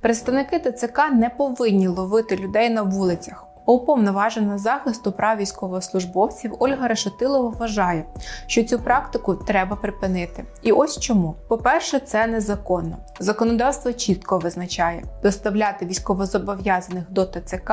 Представники ТЦК не повинні ловити людей на вулицях. Уповноважена захисту прав військовослужбовців Ольга Решетилова вважає, що цю практику треба припинити. І ось чому: по-перше, це незаконно. Законодавство чітко визначає, доставляти військовозобов'язаних до ТЦК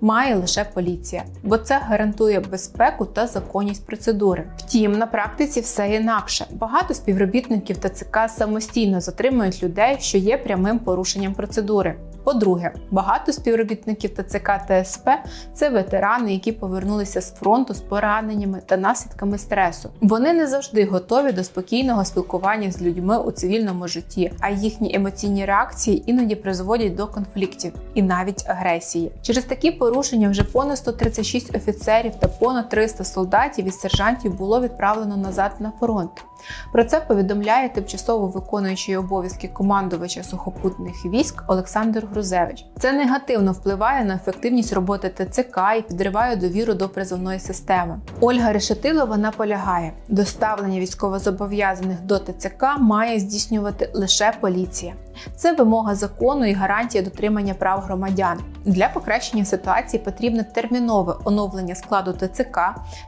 має лише поліція, бо це гарантує безпеку та законність процедури. Втім, на практиці все інакше. Багато співробітників ТЦК самостійно затримують людей, що є прямим порушенням процедури. По-друге, багато співробітників ТЦК та СП це ветерани, які повернулися з фронту з пораненнями та наслідками стресу. Вони не завжди готові до спокійного спілкування з людьми у цивільному житті, а їхні емоційні реакції іноді призводять до конфліктів і навіть агресії. Через такі порушення вже понад 136 офіцерів та понад 300 солдатів і сержантів було відправлено назад на фронт. Про це повідомляє тимчасово виконуючий обов'язки командувача сухопутних військ Олександр Грузевич. Це негативно впливає на ефективність роботи ТЦК і підриває довіру до призовної системи. Ольга Решетилова наполягає, доставлення військовозобов'язаних до ТЦК має здійснювати лише поліція. Це вимога закону і гарантія дотримання прав громадян. Для покращення ситуації потрібне термінове оновлення складу ТЦК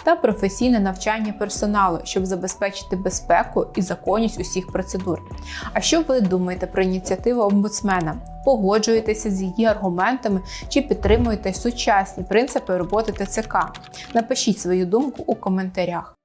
та професійне навчання персоналу, щоб забезпечити безпеку і законність усіх процедур. А що ви думаєте про ініціативу омбудсмена? Погоджуєтеся з її аргументами чи підтримуєте сучасні принципи роботи ТЦК? Напишіть свою думку у коментарях.